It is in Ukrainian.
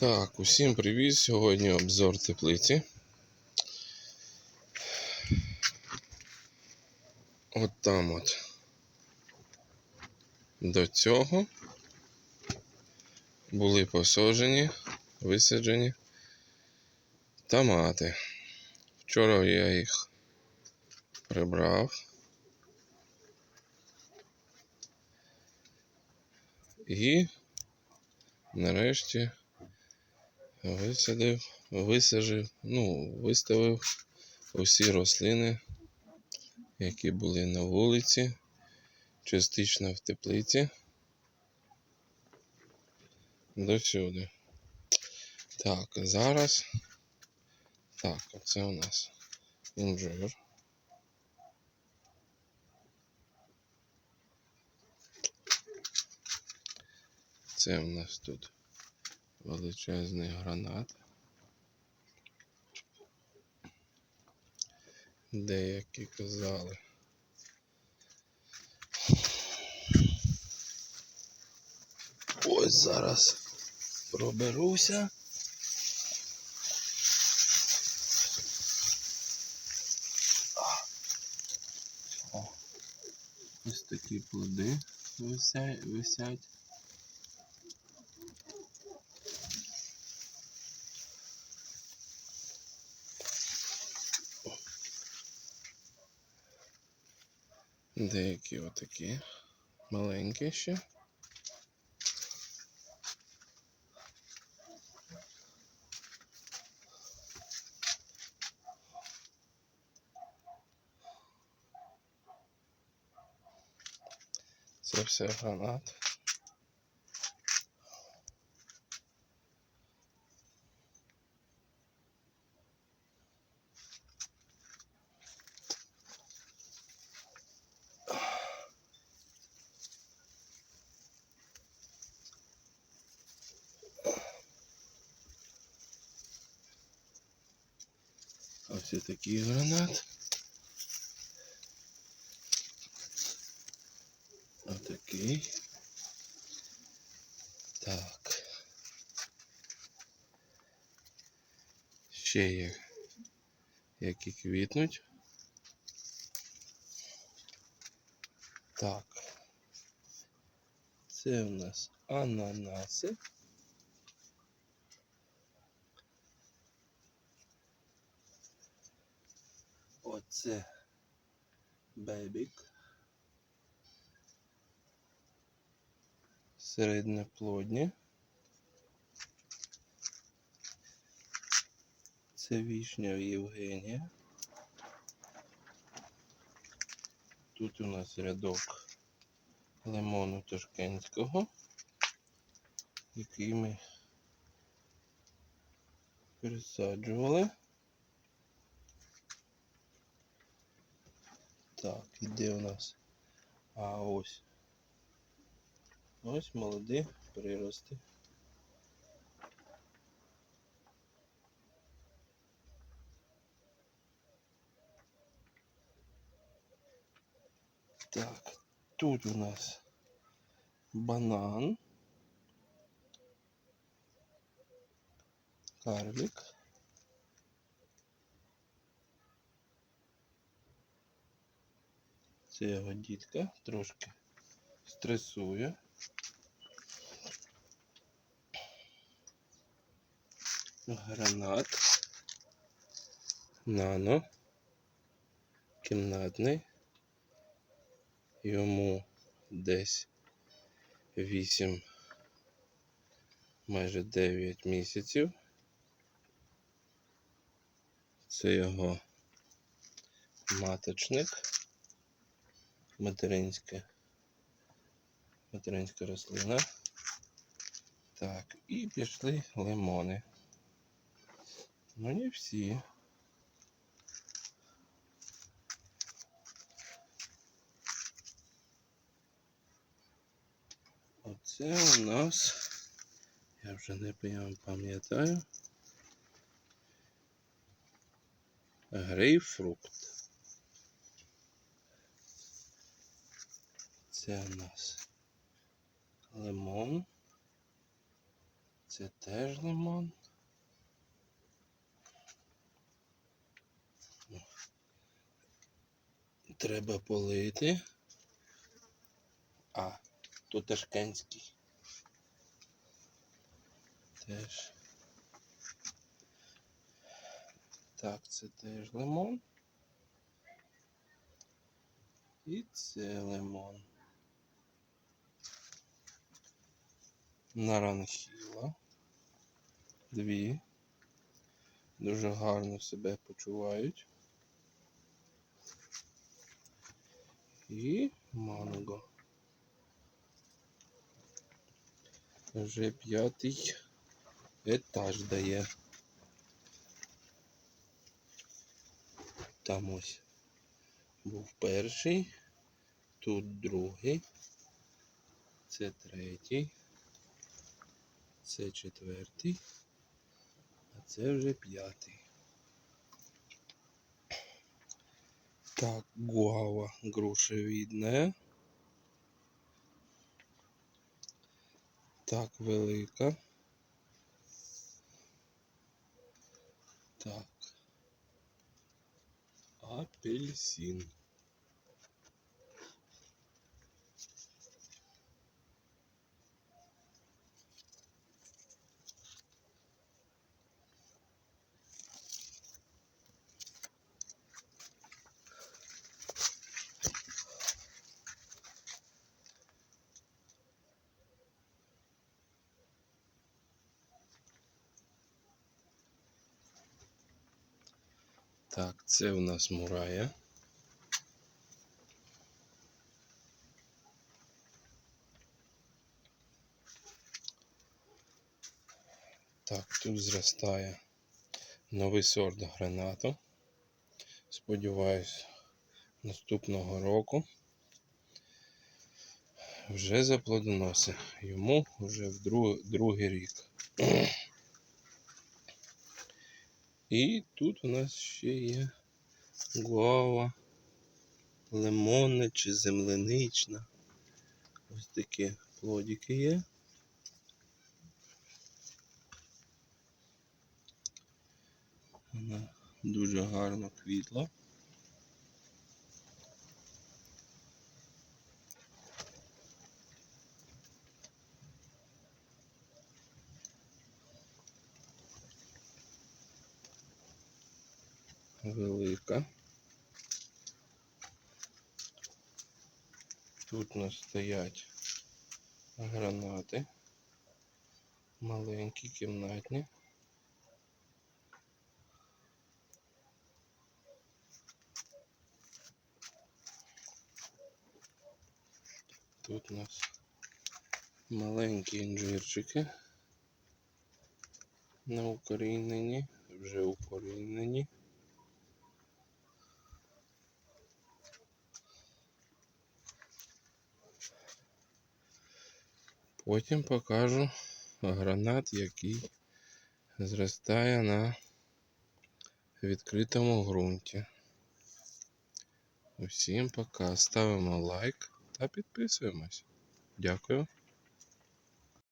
Так, усім привіт! Сьогодні обзор теплиці. От там от. До цього були посаджені, висаджені томати. Вчора я їх прибрав. І нарешті висадив, висажив, ну, виставив усі рослини, які були на вулиці, частично в теплиці. До сюди. Так, зараз. Так, це у нас інжир. Це у нас тут величезний гранат. Деякі казали. Ось зараз проберуся. Ось такі плоди висять. Деякі отакі маленькі ще. Це все гранат. Ось такий гранат. Отакий. Так. Ще є, які квітнуть. Так. Це у нас ананаси. Оце бебік. Середнеплодні. Це вішня Євгенія. Тут у нас рядок лимону ташкентського, який ми пересаджували. Так, іде у нас. А ось. Ось молоді прирости. Так, тут у нас банан. Карлик. Це його дітка трошки стресує. Гранат. Нано. Кімнатний. Йому десь 8, майже 9 місяців. Це його маточник. Материнське. Материнська рослина. Так, і пішли лимони. Ну не всі. Оце у нас, я вже не пам'ятаю. Грейпфрукт. Це у нас лимон. Це теж лимон. Треба полити. А, тут ташкентський. Теж. Так, це теж лимон. І це лимон. Наранхіла. Дві. Дуже гарно себе почувають. І манго. Вже п'ятий етаж дає. Там ось був перший, тут другий, це третій, це четвертий, а це вже п'ятий. Так, гуава грушевидна. Так, велика. Так. Апельсин. Так, це у нас мурая. Так, тут зростає новий сорт гранату. Сподіваюсь, наступного року вже заплодоносить. Йому вже в друг, другий рік. І тут у нас ще є гуава лимонна чи землянична. Ось такі плодики є. Вона дуже гарно квітла. Велика. Тут у нас стоять гранати. Маленькі, кімнатні. Тут у нас маленькі інжирчики. Не укорінені, вже укорінені. Потім покажу гранат, який зростає на відкритому ґрунті. Усім пока. Ставимо лайк та підписуємось. Дякую.